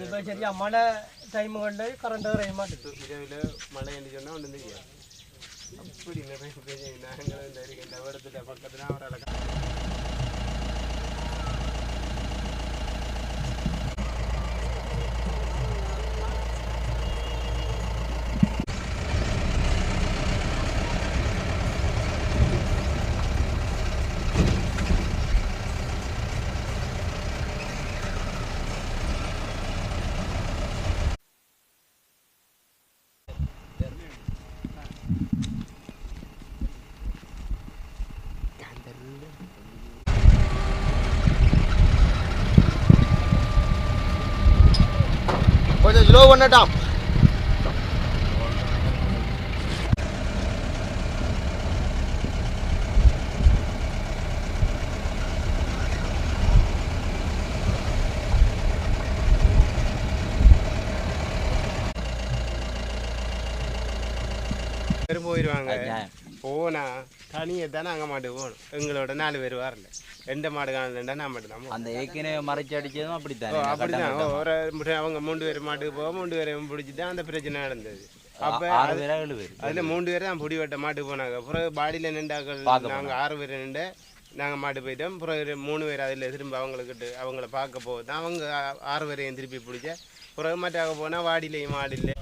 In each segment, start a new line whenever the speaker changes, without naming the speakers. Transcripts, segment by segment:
இப்போ சரியா மழை டைமுகளில் கரண்ட் வரைய மாட்டேது
இரவில் மழை என்று சொன்னால் ஒன்றும் தெரியாது அப்படி நிறைய பேர் நாங்கள் இந்த
கொஞ்சம் ஸ்லோ பண்ணட்டாம்
பேர் போயிடுவாங்க போனா தனியை தானே அங்கே மாட்டு போகணும். எங்களோட நாலு பேர் வரல. எந்த மாடு காணலண்டா நான் மட்டும் தான்
அந்த ஏற்கனவே மறைச்சு அடிச்சதும்
ஓ
அப்படித்தானே
அப்படிதான். ஒரு அவங்க மூன்று பேர் மாட்டுக்கு போக மூன்று பேரை பிடிச்சிட்டு அந்த பிரச்சனை நடந்தது. அப்போ
ஆறு பேரா ஏழு பேர்?
அதுல மூணு பேர் தான் பொடி வெட்ட மாட்டுக்கு போனாங்க. அப்புறம் பாடியில் நின்றாக்கள்
பார்க்க
நாங்க ஆறு பேர் நின்று நாங்க மாட்டு போயிட்டோம். ஒரு மூணு பேர் அதில் திரும்ப அவங்களுக்கிட்டு அவங்கள பார்க்க போகுது அவங்க ஆறு பேரையும் திருப்பி பிடிச்ச அப்புறம் மாட்டாக போனால் வாடிலையும் மாடில்லை இப்போ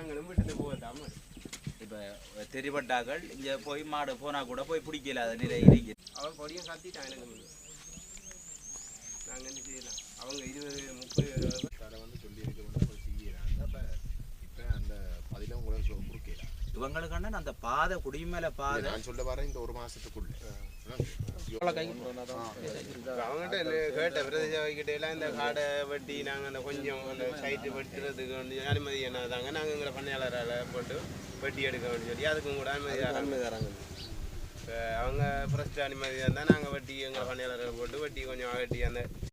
நாங்களும் விட்டுட்டு போதாம
இப்ப தெரிபட்டாக்கள் இங்க போய் மாடு போனா கூட போய் பிடிக்கல அது நிலை இருக்கு
அவன் பொடியும் கத்திட்டான் எனக்கு முன்ன. நாங்க என்ன செய்யலாம்? அவங்க இருபது முப்பது
அதை வந்து சொல்லி இருக்க வந்து செய்யறாங்க. அப்ப இப்ப அந்த பதில உங்களை சொ- குறுக்கல
இவங்களுக்கான அந்த பாதை குடிமேல பாதை.
நான் சொல்ல வரேன் இந்த ஒரு மாசத்துக்குள்ள.
அவங்ககிட்ட என்ன கேட்ட பிரதேச வைக்கிட்ட இந்த காடை வெட்டி நாங்கள் அந்த கொஞ்சம் அந்த சைட்டு வெட்டுறதுக்கு வந்து அனுமதி என்ன தாங்க நாங்கள் எங்களை பண்ணையாளரால் போட்டு வெட்டி எடுக்க வேண்டிய சொல்லி அதுக்கும் கூட அனுமதி தராங்க இப்போ அவங்க ஃபர்ஸ்ட் அனுமதி இருந்தால் நாங்கள் வெட்டி எங்களை பண்ணையாளரை போட்டு வெட்டி கொஞ்சம் வெட்டி அந்த